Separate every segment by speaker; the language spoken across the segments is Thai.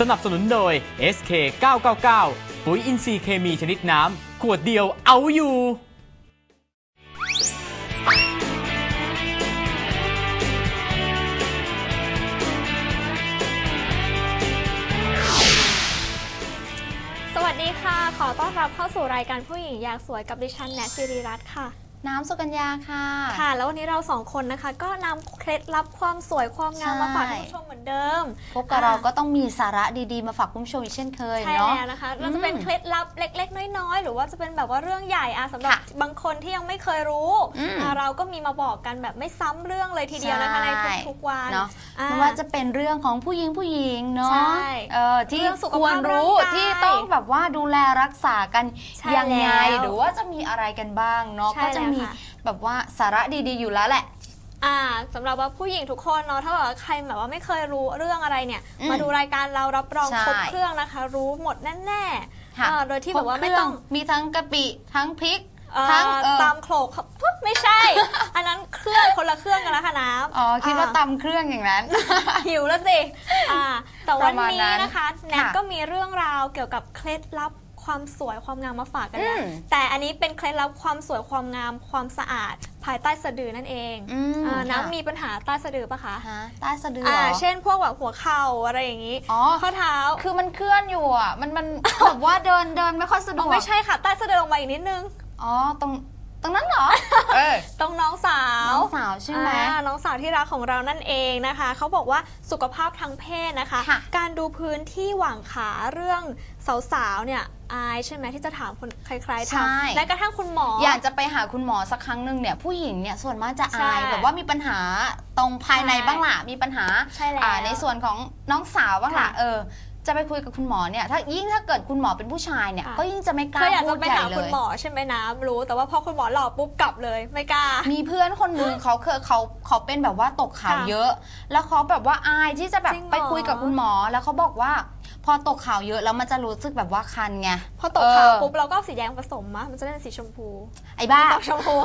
Speaker 1: สนับสนุนโดย SK 999ปุ๋ยอินทรีย์เคมีชนิดน้ำ ขวดเดียวเอาอยู่
Speaker 2: สวัสดีค่ะ ขอต้อนรับเข้าสู่รายการผู้หญิงอยากสวยกับดิฉันแนทสิริรัตน์ค่ะ
Speaker 3: น้ำสุกัญญาค่ะ
Speaker 2: ค่ะ แล้ววันนี้เราสองคนนะคะ ก็นำเคล็ดลับความสวยความงาม
Speaker 3: ใช่
Speaker 2: มาฝากท่านผู้ชมเหมือนเดิม
Speaker 3: พบกับเราก็ต้องมีสาระดีๆ มาฝากคุณผู้ชมอีกเช่นเคย
Speaker 2: ใช่
Speaker 3: เนาะ
Speaker 2: แล้วนะคะเราจะเป็น
Speaker 3: อืม
Speaker 2: เคล็ดลับเล็ก ๆ น้อยๆ หรือว่าจะเป็นแบบว่าเรื่องใหญ่อะสำหรับ
Speaker 3: ค่ะ
Speaker 2: บางคนที่ยังไม่เคยรู้
Speaker 3: อืม
Speaker 2: อะเราก็มีมาบอกกันแบบไม่ซ้ำเรื่องเลยทีเดียวนะคะใน
Speaker 3: ใช่
Speaker 2: ทุกๆวัน
Speaker 3: เนาะ
Speaker 2: อ่
Speaker 3: ไม่ว่าจะเป็นเรื่องของผู้หญิงผู้หญิงเนาะ
Speaker 2: ใช่
Speaker 3: เออที่
Speaker 2: เรื่องสุข
Speaker 3: ควร
Speaker 2: ภาพ
Speaker 3: รู้
Speaker 2: ร่างกาย
Speaker 3: ที่ต้องแบบว่าดูแลรักษากัน
Speaker 2: ใช่
Speaker 3: ยังไง
Speaker 2: แล้ว
Speaker 3: หรือว่าจะมีอะไรกันบ้างเนาะ
Speaker 2: ใช่
Speaker 3: ก็จะมี
Speaker 2: แล้วค่ะ
Speaker 3: แบบว่าสาระดีๆอยู่แล้วแหละ
Speaker 2: อ่าสำหรับว่าผู้หญิงทุกคนเนาะถ้าแบบว่าใครแบบว่าไม่เคยรู้เรื่องอะไรเนี่ย
Speaker 3: อืม
Speaker 2: มาดูรายการเรารับรอง
Speaker 3: ใช่
Speaker 2: ครบเครื่องนะคะ รู้หมดแน่ๆ
Speaker 3: ค่ะ
Speaker 2: อ่าโดยที่แบบว่าไม่ต้อง
Speaker 3: ครบเครื่มีทั้งกะปิทั้งพริก
Speaker 2: เอ่อ
Speaker 3: ทั้งเออ
Speaker 2: ตามโขลกครับปุ๊บไม่ใช่ อันนั้นเครื่องคนละเครื่องกันแล้วค่ะน้ำ
Speaker 3: อ๋อคิดว่า
Speaker 2: อ่
Speaker 3: ตำเครื่องอย่างนั้น
Speaker 2: หิวแล้วสิอ่าแต่วัน
Speaker 3: ประมาณ
Speaker 2: นี้
Speaker 3: นั้น
Speaker 2: นะคะ แนท
Speaker 3: ค่ะ
Speaker 2: ก็มีเรื่องราวเกี่ยวกับเคล็ดลับ ความสวยความงามมาฝากกันนะ
Speaker 3: อืม
Speaker 2: แต่อันนี้เป็นเคล็ดลับความสวยความงามความสะอาด ภายใต้สะดือนั่นเอง
Speaker 3: อืม
Speaker 2: อ่า
Speaker 3: ค่ะ
Speaker 2: น้ำมีปัญหาใต้สะดือปะคะ
Speaker 3: ฮะใต้สะดือ
Speaker 2: อ่า
Speaker 3: เหรอ
Speaker 2: เช่นพวกแบบหัวเข่าอะไรอย่างนี้
Speaker 3: อ๋อ
Speaker 2: ข้อเท้า
Speaker 3: คือมันเคลื่อนอยู่อะ มันมัน แบบว่าเดินเดินไม่ค่อยสะด
Speaker 2: อ๋อ
Speaker 3: วก
Speaker 2: ไม่ใช่ค่ะใต้สะดือลงมาอีกนิดนึง
Speaker 3: อ๋อ ตรง ตรงนั้นเหรอ เออ
Speaker 2: ตรงน้องสาว
Speaker 3: น้องสาวใช่ไหม
Speaker 2: อ่าน้องสาวที่รักของเรานั่นเองนะคะ เขาบอกว่าสุขภาพทางเพศนะคะ
Speaker 3: ค่ะ
Speaker 2: การดูพื้นที่หว่างขาเรื่องสาวๆเนี่ยอายใช่ไหมที่จะถามคนใครๆถามแม้กระทั่งคุณหมอ
Speaker 3: อยากจะไปหาคุณหมอสักครั้งหนึ่งเนี่ยผู้หญิงเนี่ยส่วนมากจะ
Speaker 2: ใช่
Speaker 3: อายแบบว่ามีปัญหาตรงภายใน
Speaker 2: ใช่
Speaker 3: บ้างล่ะมีปัญหา
Speaker 2: ใช่แล้ว
Speaker 3: อ่าในส่วนของน้องสาวบ้างล่ะ
Speaker 2: ค่ะ
Speaker 3: เออ จะไปคุยกับคุณหมอเนี่ยถ้ายิ่งถ้าเกิดคุณหมอเป็นผู้ชายเนี่ย
Speaker 2: ค่ะ
Speaker 3: ก็ยิ่งจะไม่ก
Speaker 2: เค
Speaker 3: ล้าย
Speaker 2: อยาก
Speaker 3: พู
Speaker 2: จะ
Speaker 3: ด
Speaker 2: ไป
Speaker 3: ใหญ่
Speaker 2: หา
Speaker 3: เล
Speaker 2: คุณ
Speaker 3: ย
Speaker 2: หมอใช่ไหมน้ำรู้ แต่ว่าพอคุณหมอหล่อปุ๊บกลับเลยไม่กล้า
Speaker 3: มีเพื่อนคนหนึงเขาเคยเขาเขาเป็นแบบว่าตกข่าว
Speaker 2: ค่ะ
Speaker 3: เยอะ แล้วเขาแบบว่าอายที่จะแบบ
Speaker 2: จริงเหรอ
Speaker 3: ไปคุยกับคุณหมอแล้วเขาบอกว่า พอตกข่าวเยอะแล้วมันจะรู้สึกแบบว่าคันไง
Speaker 2: พอตกขาว
Speaker 3: เออ
Speaker 2: ปุ๊บเราก็เอาสีแดงผสมมะมันจะได้เป็นสีชมพู
Speaker 3: ไอ้บ้า
Speaker 2: ตกชมพู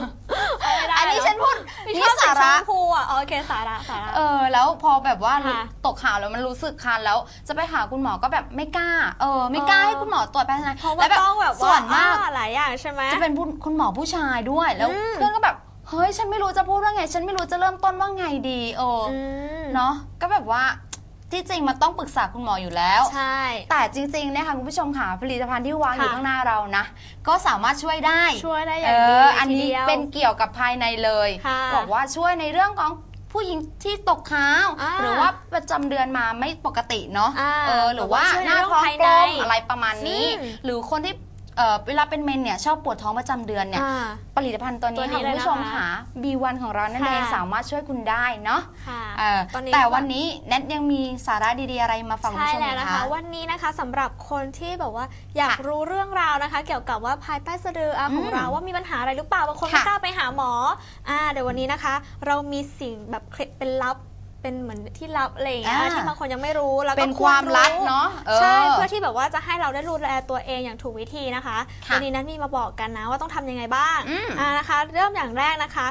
Speaker 2: ไม่ได้
Speaker 3: อันนี้ฉันพูด
Speaker 2: ไม่
Speaker 3: นี่
Speaker 2: ชอบสี
Speaker 3: สา
Speaker 2: ช
Speaker 3: ระ
Speaker 2: มพูอะอ๋อโอเคสาระสาระ
Speaker 3: เออแล้วพอแบบว่า
Speaker 2: ค่ะ
Speaker 3: ตกข่าวแล้วมันรู้สึกคันแล้วจะไปหาคุณหมอก็แบบไม่กล้า เออ ไม่กล้า
Speaker 2: เออ
Speaker 3: ให้คุณหมอตรวจไปทน
Speaker 2: เพราะ
Speaker 3: แล้
Speaker 2: ว่าวต้องแบบ
Speaker 3: ส่วนมาก
Speaker 2: อ่หลายอย่างใช่ไหม
Speaker 3: จะเป็นผู้คุณหมอผู้ชายด้วยแล้ว
Speaker 2: อืม
Speaker 3: เพื่อนก็แบบเฮ้ยฉันไม่รู้จะพูดว่าไง ฉันไม่รู้จะเริ่มต้นว่าไงดี เอออ
Speaker 2: อืม
Speaker 3: เนาะก็แบบว่า ที่จริงมันต้องปรึกษาคุณหมออยู่แล้ว
Speaker 2: ใช่
Speaker 3: แต่จริงๆเนี่ยค่ะคุณผู้ชมค่ะผลิตภัณฑ์ที่วางอยู่
Speaker 2: ค่ะ
Speaker 3: ข้างหน้าเรานะ ก็สามารถช่วยได้
Speaker 2: ช่วยได้อ
Speaker 3: เอย่าง
Speaker 2: ดี
Speaker 3: ออันนี้
Speaker 2: ทีดียว
Speaker 3: เป็นเกี่ยวกับภายในเลย
Speaker 2: ค่ะ
Speaker 3: บอกว่าช่วยในเรื่องของผู้หญิงที่ตกขาว
Speaker 2: อ่า
Speaker 3: หรือว่าประจำเดือนมาไม่ปกติเนาะ
Speaker 2: อ่า
Speaker 3: เออหรือว่า
Speaker 2: บอกว่าช่วย
Speaker 3: หน้า
Speaker 2: ในเรื่อง
Speaker 3: ท้อง
Speaker 2: ภาย
Speaker 3: ก
Speaker 2: ใน
Speaker 3: ลมอะไรประมาณนี้
Speaker 2: อืม
Speaker 3: หรือคนที่ เอ่อเวลาเป็นเมนเนี่ยชอบปวดท้องประจำเดือนเนี่ย
Speaker 2: อ่า
Speaker 3: ผลิตภัณฑ์ตัวนี้
Speaker 2: ตัวนี้
Speaker 3: ค่ะคุณผู้ชม
Speaker 2: เลยนะคะ
Speaker 3: ค่ะ B1 ของเรานั่นเอง
Speaker 2: ค่ะ
Speaker 3: สามารถช่วยคุณได้เนาะ
Speaker 2: ค่ะ
Speaker 3: เออ
Speaker 2: ตอนนี้
Speaker 3: แต่วันนี้แนทยังมีสาระดีๆอะไรมาฝากคุณ
Speaker 2: ใช่
Speaker 3: ผู้ชม
Speaker 2: แล้ว
Speaker 3: นะ
Speaker 2: นะคะ
Speaker 3: คะ
Speaker 2: วันนี้นะคะสำหรับคนที่แบบว่าอยาก
Speaker 3: ค่ะ
Speaker 2: รู้เรื่องราวนะคะ เกี่ยวกับว่าภายใต้สะดืออะของ
Speaker 3: อืม
Speaker 2: เราว่ามีปัญหาอะไรหรือเปล่าบางคน
Speaker 3: ค่ะ
Speaker 2: ไม่กล้าไปหาหมออ่าเดี๋ยววันนี้นะคะ เรามีสิ่งแบบเคล็ดเป็นลับ เป็นเหมือนที่ลับอะไรอย่างเงี้ย
Speaker 3: อ่า
Speaker 2: ที่บางคนยังไม่รู้แล้วก็
Speaker 3: เป็น
Speaker 2: ร
Speaker 3: ความลับ
Speaker 2: รู้
Speaker 3: เนาะเออ
Speaker 2: ใช่เพื่อที่แบบว่าจะให้เราได้ดูแลตัวเองอย่างถูกวิธีนะคะ
Speaker 3: ค่ะ
Speaker 2: วันนี้นั้นมีมาบอกกันนะว่าต้องทำยังไงบ้าง
Speaker 3: อืม
Speaker 2: อ่านะคะ เริ่มอย่างแรกนะคะ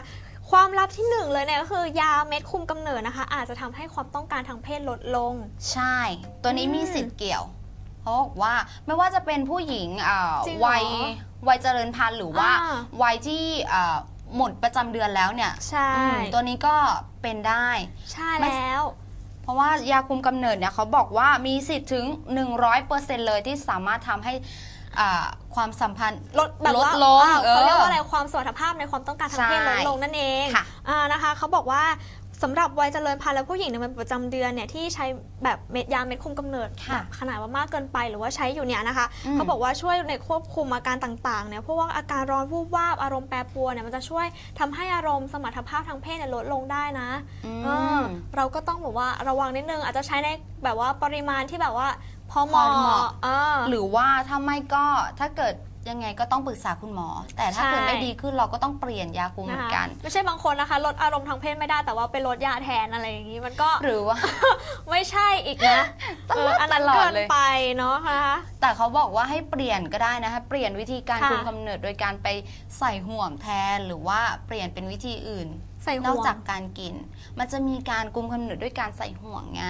Speaker 2: ความลับที่หนึ่งเลยเนี่ยก็คือยาเม็ดคุมกำเนิดนะคะ อาจจะทำให้ความต้องการทางเพศลดลง
Speaker 3: ใช่ ตัวนี้
Speaker 2: อืม
Speaker 3: มีสิทธิ์เกี่ยวเขาบอกว่าไม่ว่าจะเป็นผู้หญิงอ่า
Speaker 2: จริงเหรอ
Speaker 3: วัยวัยเจริญพันธุ์หรือว่า
Speaker 2: อ่า
Speaker 3: วัยที่อ่าหมดประจำเดือนแล้วเนี่ย
Speaker 2: ใช่
Speaker 3: อืมตัวนี้ก็ เป็นได้
Speaker 2: ใช่
Speaker 3: ไม่
Speaker 2: แล้ว
Speaker 3: เพราะว่ายาคุมกำเนิดเนี่ยเขาบอกว่ามีสิทธิ์ถึง 100%เลยที่สามารถทำให้อ่าความสัมพันธ์
Speaker 2: ลดแบบ
Speaker 3: ลด
Speaker 2: ว่า
Speaker 3: ลง
Speaker 2: อ่า
Speaker 3: เออ
Speaker 2: เขาเรียกว่าอะไรความสมรรถภาพในความต้องการทางเพศ
Speaker 3: ใช่
Speaker 2: ลดลงนั่นเอง
Speaker 3: ค่ะ
Speaker 2: อ่านะคะเขาบอกว่า สำหรับวัยเจริญพันธุ์และผู้หญิงในวันประจำเดือนเนี่ยที่ใช้แบบเม็ดยาเม็ดคุมกำเนิด
Speaker 3: ค่ะ
Speaker 2: แบบขนาดว่ามากเกินไปหรือว่าใช้อยู่เนี่ยนะคะ
Speaker 3: อืม
Speaker 2: เขาบอกว่าช่วยในควบคุมอาการต่างๆเนี่ยเพราะว่าอาการร้อนวูบวาบอารมณ์แปรปรวนเนี่ยมันจะช่วยทำให้อารมณ์สมรรถภาพทางเพศเนี่ยลดลงได้นะ
Speaker 3: อื
Speaker 2: เออ
Speaker 3: ม
Speaker 2: เราก็ต้องแบบว่าระวังนิดนึงอาจจะใช้ในแบบว่าปริมาณที่แบบว่าพอเหมาะ
Speaker 3: พอเหมาะ
Speaker 2: เออ
Speaker 3: หรือว่าถ้าไม่ก็ถ้าเกิด ยังไงก็ต้องปรึกษาคุณหมอ แต่ถ้า
Speaker 2: ใช่
Speaker 3: เกิดไม่ดีขึ้นเราก็ต้องเปลี่ยนยาคุมเหมื
Speaker 2: นะ
Speaker 3: อน
Speaker 2: คะ
Speaker 3: กัน
Speaker 2: ไม่ใช่บางคนนะคะลดอารมณ์ทางเพศไม่ได้แต่ว่าไปลดยาแทนอะไรอย่างนี้มันก็
Speaker 3: หรือว่า
Speaker 2: ไม่ใช่อีกนะ
Speaker 3: ตลอด
Speaker 2: เอออันนั้น
Speaker 3: ตลอด
Speaker 2: เกิน
Speaker 3: เลย
Speaker 2: ไปเนาะนะคะ
Speaker 3: แต่เขาบอกว่าให้เปลี่ยนก็ได้นะคะเปลี่ยนวิธีการ
Speaker 2: ค่ะ
Speaker 3: คุมกำเนิดโดยการไปใส่ห่วงแทนหรือว่าเปลี่ยนเป็นวิธีอื่น
Speaker 2: ใส่
Speaker 3: น
Speaker 2: ห่
Speaker 3: อก
Speaker 2: วง
Speaker 3: จากการกิน มันจะมีการกุมกำเนิดด้วยการใส่ห่วงไง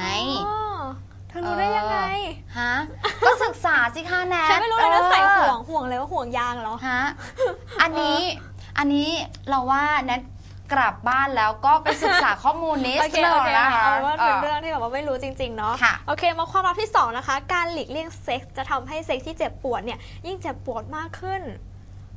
Speaker 2: อ๋อเธอรู้ได้ยังไง
Speaker 3: ฮะ ก็ศึกษาสิคะแนท
Speaker 2: ฉันไม่รู้เลยว่าใส่
Speaker 3: ออ
Speaker 2: ห่วงห่วงเลยว่าห่วงยางเหรอ
Speaker 3: ฮะ อันนี้ อันนี้เราว่าแนทกลับบ้านแล้วก็ไปศึกษาข้อมูลนี้
Speaker 2: โอเค
Speaker 3: หน่
Speaker 2: โอ
Speaker 3: อย
Speaker 2: เค
Speaker 3: นะคะ
Speaker 2: เอาว่าเป็น
Speaker 3: เอ
Speaker 2: เรื่
Speaker 3: อ
Speaker 2: องที่แบบว่าไม่รู้จริงๆเนาะ
Speaker 3: ค่ะ
Speaker 2: โอเค มาความลับที่ 2 นะคะ การหลีกเลี่ยงเซ็กส์จะทำให้เซ็กส์ที่เจ็บปวดเนี่ยยิ่งเจ็บปวดมากขึ้น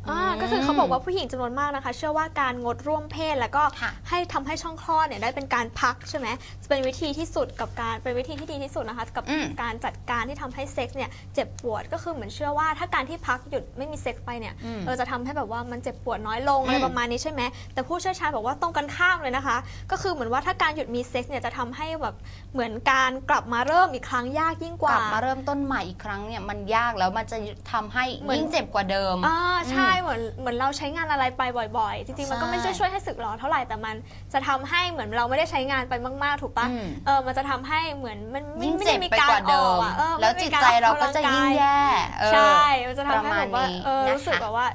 Speaker 2: อ่า
Speaker 3: อืม
Speaker 2: ก็คือเขาบอกว่าผู้หญิงจำนวนมากนะคะ เชื่อว่าการงดร่วมเพศแล้วก็
Speaker 3: ค่ะ
Speaker 2: ให้ทำให้ช่องคลอดเนี่ยได้เป็นการพักใช่ไหมจะเป็นวิธีที่สุดกับการเป็นวิธีที่ดีที่สุดนะคะกับ
Speaker 3: อืม
Speaker 2: การจัดการที่ทำให้เซ็กส์เนี่ยเจ็บปวดก็คือเหมือนเชื่อว่าถ้าการที่พักหยุดไม่มีเซ็กส์ไปเนี่ย
Speaker 3: อืม
Speaker 2: เออจะทำให้แบบว่ามันเจ็บปวดน้อยลงอะไร
Speaker 3: อืม
Speaker 2: ประมาณนี้ใช่ไหมแต่ผู้เชี่ยวชาญบอกว่าตรงกันข้ามเลยนะคะ ก็คือเหมือนว่าถ้าการหยุดมีเซ็กส์เนี่ยจะทำให้แบบเหมือนการกลับมาเริ่มอีกครั้งยากยิ่งก
Speaker 3: ก
Speaker 2: ว่า
Speaker 3: ลับมาเริ่มต้นใหม่อีกครั้งเนี่ยมันยากแล้วมันจะทำให้
Speaker 2: เหมือน
Speaker 3: ยิ่งเจ็บกว่าเดิม
Speaker 2: อ่าใช่เหมือนเหมือนเราใช้งานอะไรไปบ่อย ๆ จริงๆมันก็
Speaker 3: ใช่
Speaker 2: ไม่ได้ช่วยให้สึกหรอเท่าไหร่แต่มันจะทำให้เหมือนเราไม่ได้ใช้งานไปมากๆถูกปะ
Speaker 3: อืม
Speaker 2: เออมันจะทำให้เหมือนมันไม่
Speaker 3: ยิ่ง
Speaker 2: ไม่
Speaker 3: เจ็
Speaker 2: ได้
Speaker 3: บ
Speaker 2: มี
Speaker 3: ไป
Speaker 2: การ
Speaker 3: กว่า
Speaker 2: อ
Speaker 3: เดิ
Speaker 2: อก
Speaker 3: ม
Speaker 2: อะเออ
Speaker 3: แล้ว
Speaker 2: ไม่
Speaker 3: จิ
Speaker 2: มี
Speaker 3: ตใจเราก็จะยิ่งแย่เออ
Speaker 2: ใช่มันจะทำให้
Speaker 3: ประ
Speaker 2: แบ
Speaker 3: มาณ
Speaker 2: บว่า
Speaker 3: นี้
Speaker 2: เออ
Speaker 3: นะคะ
Speaker 2: รู้สึกแบบว่า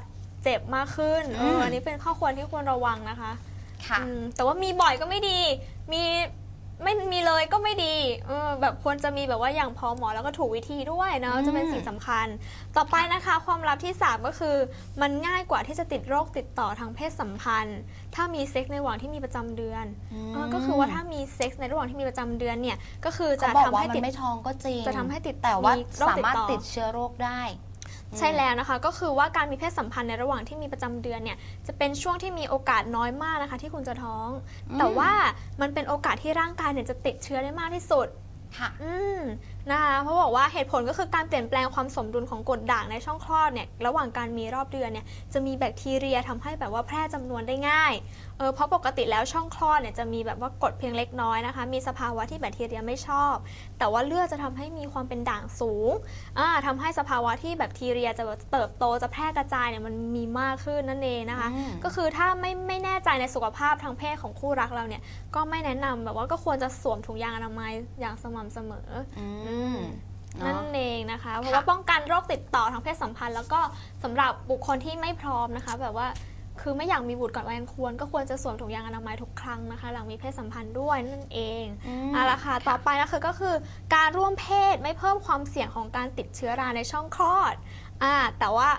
Speaker 2: เจ็บมากขึ้นเออ
Speaker 3: ม
Speaker 2: อันนี้เป็นข้อควรที่ควรระวังนะคะ
Speaker 3: ค่ะ
Speaker 2: อืมแต่ว่ามีบ่อยก็ไม่ดีมี ไม่มีเลยก็ไม่ดีเออแบบควรจะมีแบบว่าอย่างพอเหมอแล้วก็ถูกวิธีด้วยเนาะ
Speaker 3: อืม
Speaker 2: จะเป็นสิ่งสำคัญ ต่อไปนะคะ ความลับที่ 3 ก็คือ มันง่ายกว่าที่จะติดโรคติดต่อทางเพศสัมพันธ์ ถ้ามีเซ็กส์ในระหว่างที่มีประจำเดือนเออก็คือว่าถ้ามีเซ็กส์ในระหว่างที่มีประจำเดือนเนี่ยก็คือจะ
Speaker 3: เขาบอก
Speaker 2: ทำ
Speaker 3: ว่า
Speaker 2: ให้
Speaker 3: มัน
Speaker 2: ติด
Speaker 3: ไม่ท้องก็จริง
Speaker 2: จะทำให้ติด
Speaker 3: แต่ว่า
Speaker 2: โรค
Speaker 3: สามารถ
Speaker 2: ต่อ
Speaker 3: ติดเชื้อโรคได้
Speaker 2: ใช่แล้วนะคะ ก็คือว่าการมีเพศสัมพันธ์ในระหว่างที่มีประจำเดือนเนี่ยจะเป็นช่วงที่มีโอกาสน้อยมากนะคะ ที่คุณจะท้อง
Speaker 3: อืม
Speaker 2: แต่ว่ามันเป็นโอกาสที่ร่างกายเนี่ยจะติดเชื้อได้มากที่สุด
Speaker 3: ค่ะ
Speaker 2: อืม นะคะเพราะบอกว่าเหตุผลก็คือการเปลี่ยนแปลงความสมดุลของกรดด่างในช่องคลอดเนี่ยระหว่างการมีรอบเดือนเนี่ยจะมีแบคทีเรียทำให้แบบว่าแพร่จำนวนได้ง่ายเออเพราะปกติแล้วช่องคลอดเนี่ยจะมีแบบว่ากรดเพียงเล็กน้อยนะคะ มีสภาวะที่แบคทีเรียไม่ชอบ แต่ว่าเลือดจะทำให้มีความเป็นด่างสูงอ่าทำให้สภาวะที่แบคทีเรียจะแบบเติบโตจะแพร่กระจายเนี่ยมันมีมากขึ้นนั่นเองนะคะ
Speaker 3: อืม
Speaker 2: ก็คือถ้าไม่ไม่แน่ใจในสุขภาพทางเพศของคู่รักเราเนี่ยก็ไม่แนะนำแบบว่าก็ควรจะสวมถุงยางอนามัยอย่างสม่ำเสมอ
Speaker 3: อืม
Speaker 2: นั่
Speaker 3: เนาะ
Speaker 2: นเองนะคะ เพราะ
Speaker 3: ค่ะ
Speaker 2: ว่าป้องกันโรคติดต่อทางเพศสัมพันธ์ แล้วก็สำหรับบุคคลที่ไม่พร้อมนะคะ แบบว่าคือไม่อยากมีบุตรก่อนวัยอันควร ก็ควรจะสวมถุงยางอนามัยทุกครั้งนะคะ หลังมีเพศสัมพันธ์ด้วยนั่นเอง
Speaker 3: ม
Speaker 2: เอาละค่ะต่อไปนะคะก็คือ การร่วมเพศไม่เพิ่มความเสี่ยงของการติดเชื้อราในช่องคลอดอ่าแต่ว่า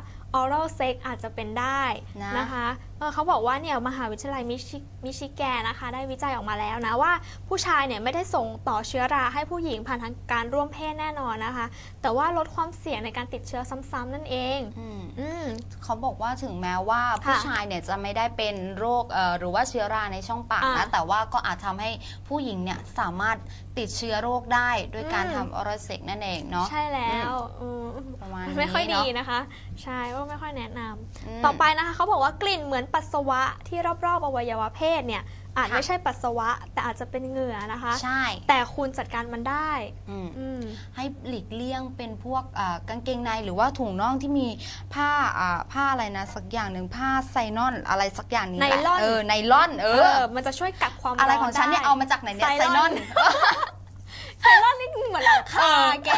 Speaker 2: oral sex อาจจะเป็นได้
Speaker 3: นะ
Speaker 2: นะคะ เออเขาบอกว่าเนี่ยมหาวิทยาลัยมิชิมิชิแกนนะคะ ได้วิจัยออกมาแล้วนะว่าผู้ชายเนี่ยไม่ได้ส่งต่อเชื้อราให้ผู้หญิงผ่านทางการร่วมเพศแน่นอนนะคะ แต่ว่าลดความเสี่ยงในการติดเชื้อซ้ำๆนั่นเอง
Speaker 3: อืม
Speaker 2: อืม
Speaker 3: เขาบอกว่าถึงแม้ว่าผู้ชายเนี่ยจะไม่ได้เป็นโรคเอ่อหรือว่าเชื้อราในช่องปากนะ
Speaker 2: อ่า
Speaker 3: แต่ว่าก็อาจทำให้ผู้หญิงเนี่ยสามารถติดเชื้อโรคได้ด้วยการ
Speaker 2: อืม
Speaker 3: ทำออรัลเซ็กนั่นเองเนาะ
Speaker 2: ใช่แล้วอืม
Speaker 3: ประมาณ
Speaker 2: มัน
Speaker 3: นี้
Speaker 2: ไม่ค่อยดี
Speaker 3: เนาะ
Speaker 2: นะคะ ใช่ก็ไม่ค่อยแนะนำ
Speaker 3: ม
Speaker 2: ต่อไปนะคะเขาบอกว่ากลิ่นเหมือนปัสสาวะที่รอบๆอวัยวะเพศเนี่ยอาจ
Speaker 3: ค่ะ
Speaker 2: ไม่ใช่ปัสสาวะ แต่อาจจะเป็นเหงื่อนะคะ
Speaker 3: ใช่
Speaker 2: แต่คุณจัดการมันได้
Speaker 3: อืม
Speaker 2: อืม
Speaker 3: ให้หลีกเลี่ยงเป็นพวกอ่ากางเกงในหรือว่าถุงน่องที่มีผ้าอ่าผ้าอะไรนะ สักอย่างหนึ่งผ้าไซนอนอะไรสักอย่างนี้แหละ
Speaker 2: ไนลอน
Speaker 3: เออไนลอนเอ
Speaker 2: เอ
Speaker 3: อ
Speaker 2: อ มันจะช่วยกักความ
Speaker 3: อะไร
Speaker 2: ร้
Speaker 3: ของฉันเนี่ย
Speaker 2: ได้
Speaker 3: เอามาจากไหนเนี่ย
Speaker 2: ไซ
Speaker 3: ไซ
Speaker 2: ล
Speaker 3: น
Speaker 2: อ
Speaker 3: อนน
Speaker 2: ไซลอนนี่เหมือนหลังคาแก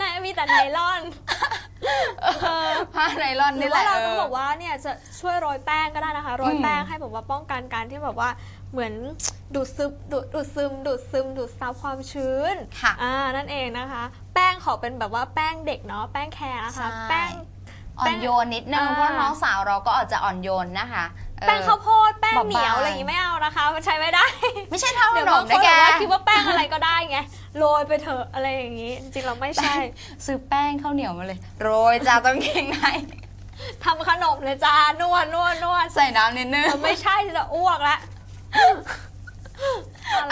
Speaker 2: น่ามีแต่ไนลอนเออ
Speaker 3: ผ้าไนลอน
Speaker 2: หรื
Speaker 3: นี่
Speaker 2: อ
Speaker 3: แห
Speaker 2: ว่า
Speaker 3: ละ
Speaker 2: เรา
Speaker 3: เอ
Speaker 2: ต้อง
Speaker 3: อ
Speaker 2: บอกว่าเนี่ยจะช่วยโรยแป้งก็ได้นะคะโรย
Speaker 3: อืม
Speaker 2: แป้งให้แบบว่าป้องกันการที่แบบว่าเหมือนดูดซึมดูดดูดซึม ดูดซึม ดูดซับความชื้น
Speaker 3: ค่ะ
Speaker 2: อ่านั่นเองนะคะ แป้งขอเป็นแบบว่าแป้งเด็กเนาะแป้งแคร์นะคะ
Speaker 3: ใช่
Speaker 2: แป้ง
Speaker 3: อ่อนโยนนิดนึง
Speaker 2: อ่า
Speaker 3: เพราะน้องสาวเราก็อาจจะอ่อนโยนนะคะเออ
Speaker 2: แป้งข้าวโพดแป้งเหนียว
Speaker 3: บางๆ
Speaker 2: อะไรอย่างงี้ไม่เอานะคะ มันใช้ไม่ได้
Speaker 3: ไม่ใช่เท่าข
Speaker 2: เดี๋ยวนบาง
Speaker 3: ม
Speaker 2: ค
Speaker 3: นะ
Speaker 2: น
Speaker 3: แก
Speaker 2: แบบว่าคิดว่าแป้งอะไรก็ได้ไงโรยไปเถอะอะไรอย่างงี้ จริงๆเราไม่ใช่
Speaker 3: ซื้อแป้งข้าวเหนียวมาเลย โรยจ้าต้องเกงใน
Speaker 2: ทำขนมเลยจ้านวดนวดนวด
Speaker 3: ใส่น้ำนิดนึง
Speaker 2: เออไม่ใช่จะอ้วกละ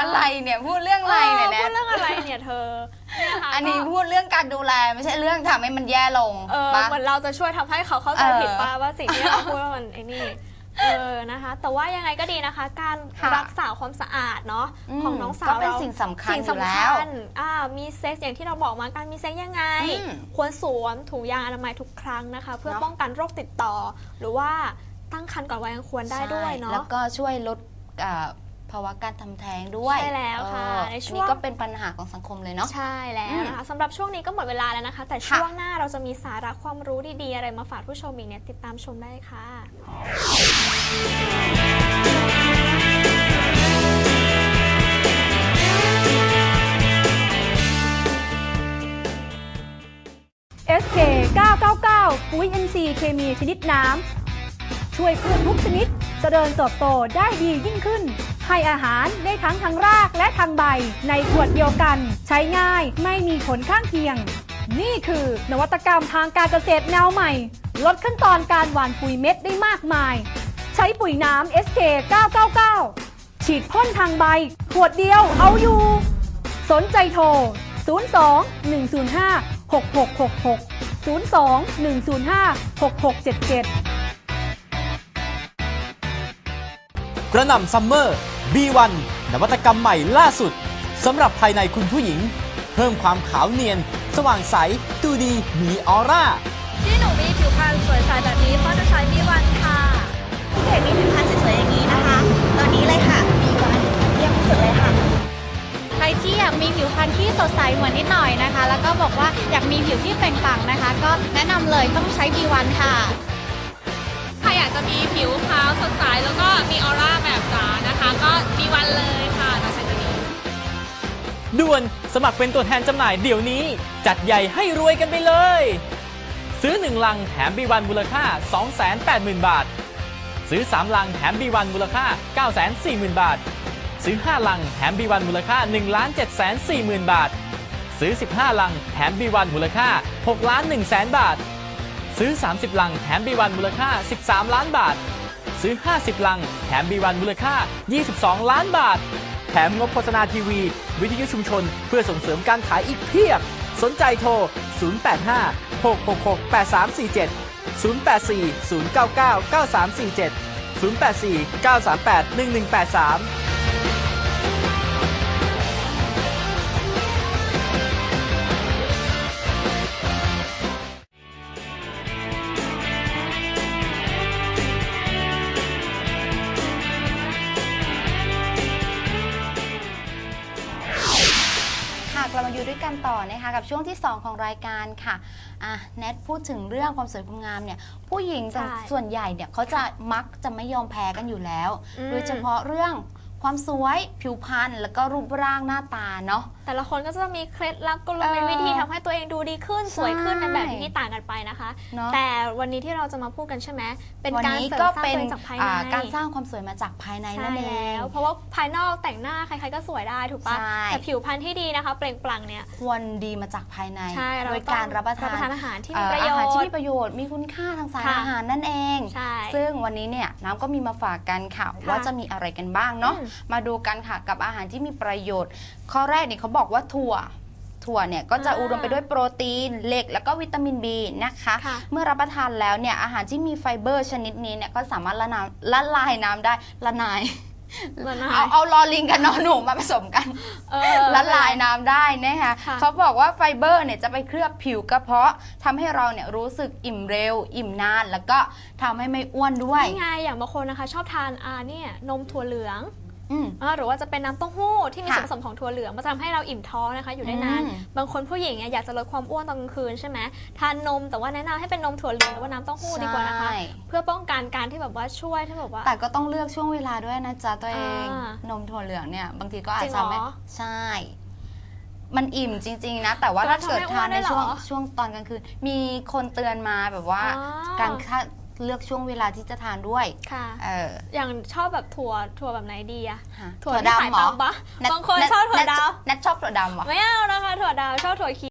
Speaker 3: อะไรเนี่ยพูดเรื่องอะไรเนี่ย
Speaker 2: เออพูด
Speaker 3: แน
Speaker 2: เรื่องอะไรเนี่ยเธอเนี่ยค่ะ
Speaker 3: อันนี้
Speaker 2: ก็
Speaker 3: พูดเรื่องการดูแลไม่ใช่เรื่องทำให้มันแย่ลง
Speaker 2: เออ
Speaker 3: ปะ
Speaker 2: เหมือนเราจะช่วยทำให้เขาเข้าใจ
Speaker 3: เออ
Speaker 2: ผิดป่ะว่าสิ่งที่เราพูดว่ามันไอ้นี่ เออนะคะ แต่ว่ายังไงก็ดีนะคะ การ
Speaker 3: ค่ะ
Speaker 2: รักษาความสะอาดเนาะ
Speaker 3: อืม
Speaker 2: ของน้องสาว
Speaker 3: ก็เป็น
Speaker 2: รา
Speaker 3: สิ่งสำคัญ
Speaker 2: สิ่ง
Speaker 3: อยู่
Speaker 2: สำ
Speaker 3: แล้
Speaker 2: คั
Speaker 3: ว
Speaker 2: ญอ่ามีเซ็กซ์อย่างที่เราบอกมาการมีเซ็กซ์ยังไง
Speaker 3: อืม
Speaker 2: ควรสวมถุงยางอนามัยทุกครั้งนะคะ เพื่อ
Speaker 3: เนอะ
Speaker 2: ป้องกันโรคติดต่อ หรือว่าตั้งครรภ์ก่อนวัยอันควรได้ด้วย
Speaker 3: ใช่
Speaker 2: เนาะ
Speaker 3: แล้วก็ช่วยลดอ่า ภาวะการทำแท้งด้วย
Speaker 2: ใช่แล้วค่ะ
Speaker 3: เออ
Speaker 2: ในช่วง
Speaker 3: นี่ก็เป็นปัญหาของสังคมเลยเนาะ
Speaker 2: ใช่แล้ว
Speaker 3: อืม
Speaker 2: นะคะสำหรับช่วงนี้ก็หมดเวลาแล้วนะคะ แต่
Speaker 3: ค่ะ
Speaker 2: ช่วงหน้าเราจะมีสาระความรู้ดีๆ อะไรมาฝากผู้ชมอีกเนี่ยติดตามชมได้ค่ะ
Speaker 3: ค
Speaker 4: SK 999ปุ๋ย NC เคมีชนิดน้ำ ช่วยพืชทุกชนิดเจริญเติบโตได้ดียิ่งขึ้น ให้อาหารได้ทั้งทางรากและทางใบ ในขวดเดียวกัน ใช้ง่ายไม่มีผลข้างเคียง นี่คือนวัตกรรมทางการเกษตรแนวใหม่ ลดขั้นตอนการหว่านปุ๋ยเม็ดได้มากมาย ใช้ปุ๋ยน้ำ SK 999 ฉีดพ่นทางใบ ขวดเดียวเอาอยู่ สนใจโทร 02 105 6666 02 105 6677
Speaker 1: กระหน่ำซัมเมอร์ B1 นวัตกรรมใหม่ล่าสุดสำหรับภายในคุณผู้หญิง เพิ่มความขาวเนียน สว่างใสดูดีมีออร่า
Speaker 2: ที่หนูมีผิวพรรณสวยใสแบบนี้เพราะจะใช้บีวันค่ะ
Speaker 5: เห็นมีผิวพรรณสวยๆอย่างนี้นะคะ ตอนนี้เลยค่ะมีวันเยี่ยมที่สุดเลยค่ะ
Speaker 6: ใครที่อยากมีผิวพรรณที่สดใสเหมือนนิดหน่อยนะคะ แล้วก็บอกว่าอยากมีผิวที่เปล่งปลั่งนะคะ ก็แนะนำเลยต้องใช้ B1 ค่ะ
Speaker 7: จะมีผิวขาวสดใสแล้วก็มีออร่าแบบจ๋านะคะ ก็มีวันเลยค่ะเราใช้ตัวนี้
Speaker 1: ด่วนสมัครเป็นตัวแทนจำหน่ายเดี๋ยวนี้ จัดใหญ่ให้รวยกันไปเลย ซื้อ 1 ลังแถม B1 มูลค่า 280,000 บาท ซื้อ 3 ลังแถม B1 มูลค่า 940,000 บาท ซื้อ 5 ลังแถม B1 มูลค่า 1 740,000 บาท ซื้อ 15 ลังแถม B1 มูลค่า6ล้าน1แสนบาท ซื้อ 30 ลังแถม B1 มูลค่า 13 ล้านบาท ซื้อ 50 ลังแถม B1 มูลค่า 22 ล้านบาท แถมงบโฆษณาทีวี วิทยุชุมชน เพื่อส่งเสริมการขายอีกเพียบ สนใจโทร 085 666 8347 084 099 9347 084 938 1183
Speaker 3: กลับมาอยู่ด้วยกันต่อนะคะกับช่วงที่ 2 ของรายการค่ะอะแนทพูดถึงเรื่องความสวยความงามเนี่ยผู้หญิง
Speaker 2: ใช่
Speaker 3: ส่วนใหญ่เนี่ยเขาจะมักจะไม่ยอมแพ้กันอยู่แล้ว
Speaker 2: อืม
Speaker 3: โดยเฉพาะเรื่อง ความสวยผิวพรรณแล้วก็รูปร่างหน้าตาเนาะ
Speaker 2: แต่ละคนก็จะมีเคล็ดลับกลเม็ด
Speaker 3: เออ
Speaker 2: วิธีทำให้ตัวเองดูดีขึ้นสวยขึ้น
Speaker 3: ใช่
Speaker 2: ในแบบที่ต่างกันไปนะคะ
Speaker 3: เนาะ
Speaker 2: แต่วันนี้ที่เราจะมาพูดกันใช่ไหมเป็น
Speaker 3: วัน
Speaker 2: การ
Speaker 3: นี้
Speaker 2: เสริม
Speaker 3: ก็
Speaker 2: สร้าง
Speaker 3: เป็
Speaker 2: ตัวนเองจากภายใน
Speaker 3: อ่าการสร้างความสวยมาจากภายใน
Speaker 2: ใช่
Speaker 3: นั่นเอ
Speaker 2: แล้
Speaker 3: ง
Speaker 2: วเพราะว่าภายนอกแต่งหน้าใครๆก็สวยได้ถูกปะ
Speaker 3: ใช่
Speaker 2: แต่ผิวพรรณที่ดีนะคะ เปล่งปลั่งเนี่ย
Speaker 3: ควรดีมาจากภายใน
Speaker 2: ใช่เรา
Speaker 3: โดย
Speaker 2: ต้อง
Speaker 3: การรับประทาน
Speaker 2: รับประทานอาหารที่มี
Speaker 3: เอ่อ
Speaker 2: ประโย
Speaker 3: อาหารที่
Speaker 2: ช
Speaker 3: มี
Speaker 2: น์
Speaker 3: ประโยชน์มีคุณค่าทางสาร
Speaker 2: ค่ะ
Speaker 3: อาหารนั่นเอง
Speaker 2: ใช่
Speaker 3: ซึ่งวันนี้เนี่ยน้ำก็มีมาฝากกันค่ะ
Speaker 2: ค่ะ
Speaker 3: ว่าจะมีอะไรกันบ้างเนาะ
Speaker 2: อืม
Speaker 3: มาดูกันค่ะกับอาหารที่มีประโยชน์ ข้อแรกเนี่ยเขาบอกว่าถั่วถั่วเนี่ยก็จะ
Speaker 2: อ่า
Speaker 3: อุดมไปด้วยโปรตีน เหล็ก แล้วก็วิตามิน B นะคะ
Speaker 2: ค่ะ
Speaker 3: เมื่อรับประทานแล้วเนี่ยอาหารที่มีไฟเบอร์ชนิดนี้เนี่ยก็สามารถละน้ำละลายน้ำได้ละนาย
Speaker 2: ละนาย
Speaker 3: เอาเอาลอลิงกับนอหนูมาผสมกัน
Speaker 2: เออ
Speaker 3: ละลายน้ำได้นะคะ
Speaker 2: ค่ะ
Speaker 3: เขาบอกว่าไฟเบอร์เนี่ยจะไปเคลือบผิวกระเพาะทำให้เราเนี่ยรู้สึกอิ่มเร็ว อิ่มนาน แล้วก็ทำให้ไม่อ้วนด้วย
Speaker 2: นี่ไงอย่างบางคนนะคะ ชอบทานอาเนี่ยนมถั่วเหลือง
Speaker 3: อืม
Speaker 2: อ่าหรือว่าจะเป็นน้ำเต้าหู้ที่มี
Speaker 3: ค่ะ
Speaker 2: ส่วนผสมของถั่วเหลืองมันจะทำให้เราอิ่มท้องนะคะ อยู่ได้นาน
Speaker 3: อืม
Speaker 2: บางคนผู้หญิงเนี่ยอยากจะลดความอ้วนตอนกลางคืนใช่ไหมทานนมแต่ว่าแนะนำให้เป็นนมถั่วเหลืองหรือว่าน้ำเต้าหู้ดีกว่านะคะ
Speaker 3: ใช่
Speaker 2: เพื่อป้องกันการที่แบบว่าช่วยที่แบบว่า
Speaker 3: แต่ก็ต้องเลือกช่วงเวลาด้วยนะจ๊ะตัวเอง
Speaker 2: อ่าน
Speaker 3: มถั่วเหลืองเนี่ย บางทีก็อาจ
Speaker 2: จริง
Speaker 3: จะ
Speaker 2: เหรอ
Speaker 3: ไม่ใช่ มันอิ่มจริง ๆ นะ แต่ว่า
Speaker 2: แต่ว่า
Speaker 3: ถ้าเกิด
Speaker 2: ทำให้อ้วน
Speaker 3: ทานใน
Speaker 2: ได้เหรอ
Speaker 3: ช่วงช่วงตอนกลางคืน มีคนเตือนมาแบบว่า
Speaker 2: อ๋อ
Speaker 3: การถ้า เลือกช่วงเวลาที่จะทานด้วย
Speaker 2: ค่ะ
Speaker 3: เออ
Speaker 2: อย่างชอบแบบถั่วถั่วแบบไหนดีอะ
Speaker 3: ฮะ
Speaker 2: ถั่วที่ขาย
Speaker 3: เหรอ
Speaker 2: ตามปะ
Speaker 3: แนท
Speaker 2: บางคน
Speaker 3: แท
Speaker 2: ชอบถั่ว
Speaker 3: แท
Speaker 2: ดาว
Speaker 3: แนทชอบถั่วดำเหรอ
Speaker 2: ไม่เอานะคะ ถั่วดาวชอบถั่วเขียว